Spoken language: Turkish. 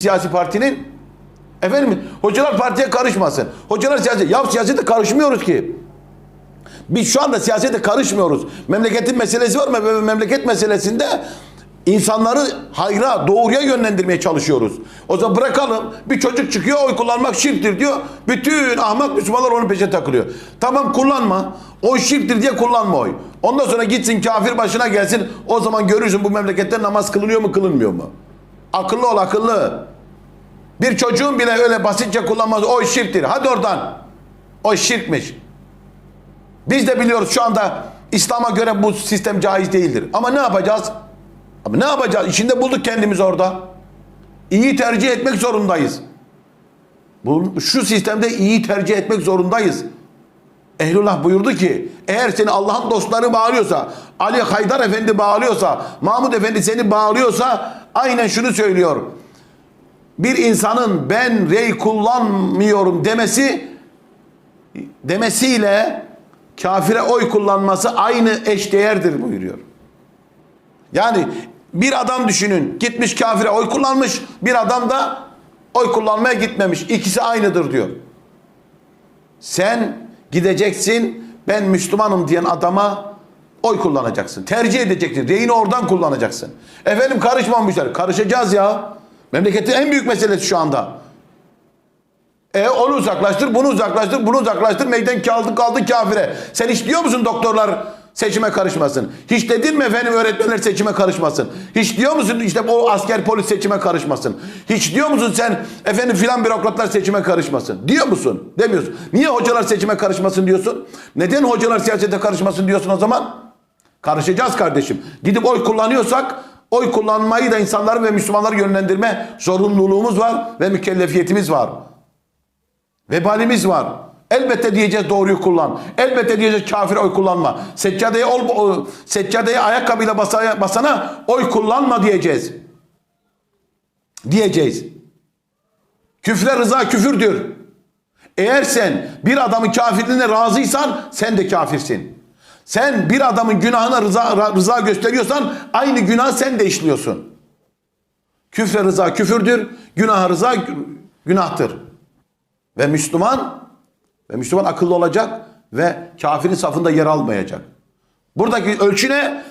siyasi partinin? Efendim hocalar partiye karışmasın. Hocalar siyasete, ya siyasete karışmıyoruz ki. Biz şu anda siyasete karışmıyoruz. Memleketin meselesi var mı? Memleket meselesinde insanları hayra, doğruya yönlendirmeye çalışıyoruz. O zaman bırakalım. Bir çocuk çıkıyor oy kullanmak şirktir diyor. Bütün ahmak Müslümanlar onun peşine takılıyor. Tamam kullanma. Oy şirktir diye kullanma oy. Ondan sonra gitsin kafir başına gelsin. O zaman görürsün bu memlekette namaz kılınıyor mu kılınmıyor mu? Akıllı ol akıllı. Bir çocuğun bile öyle basitçe kullanmaz. Oy şirktir. Hadi oradan. O şirkmiş. Biz de biliyoruz şu anda İslam'a göre bu sistem caiz değildir. Ama ne yapacağız? Ama ne yapacağız? İçinde bulduk kendimiz orada. İyi tercih etmek zorundayız. Bu, şu sistemde iyi tercih etmek zorundayız. Ehlullah buyurdu ki eğer seni Allah'ın dostları bağlıyorsa, Ali Haydar Efendi bağlıyorsa, Mahmud Efendi seni bağlıyorsa aynen şunu söylüyor. Bir insanın ben rey kullanmıyorum demesi demesiyle kafire oy kullanması aynı eşdeğerdir buyuruyor. Yani bir adam düşünün gitmiş kafire oy kullanmış bir adam da oy kullanmaya gitmemiş. İkisi aynıdır diyor. Sen gideceksin ben Müslümanım diyen adama oy kullanacaksın. Tercih edeceksin. Reyini oradan kullanacaksın. Efendim karışmamışlar. Karışacağız ya. Memleketin en büyük meselesi şu anda. E onu uzaklaştır, bunu uzaklaştır, bunu uzaklaştır. Meydan kaldı kaldı kafire. Sen hiç diyor musun doktorlar seçime karışmasın? Hiç dedin mi efendim öğretmenler seçime karışmasın? Hiç diyor musun işte o asker polis seçime karışmasın? Hiç diyor musun sen efendim filan bürokratlar seçime karışmasın? Diyor musun? Demiyorsun. Niye hocalar seçime karışmasın diyorsun? Neden hocalar siyasete karışmasın diyorsun o zaman? Karışacağız kardeşim. Gidip oy kullanıyorsak oy kullanmayı da insanları ve Müslümanları yönlendirme zorunluluğumuz var ve mükellefiyetimiz var. Vebalimiz var. Elbette diyeceğiz doğruyu kullan. Elbette diyeceğiz kafir oy kullanma. Seccadeye, ol, seccadeye ayakkabıyla basaya, basana oy kullanma diyeceğiz. Diyeceğiz. Küfre rıza küfürdür. Eğer sen bir adamın kafirliğine razıysan sen de kafirsin. Sen bir adamın günahına rıza, rıza gösteriyorsan aynı günah sen de işliyorsun. Küfre rıza küfürdür, günaha rıza günahtır. Ve Müslüman ve Müslüman akıllı olacak ve kafirin safında yer almayacak. Buradaki ölçü ne?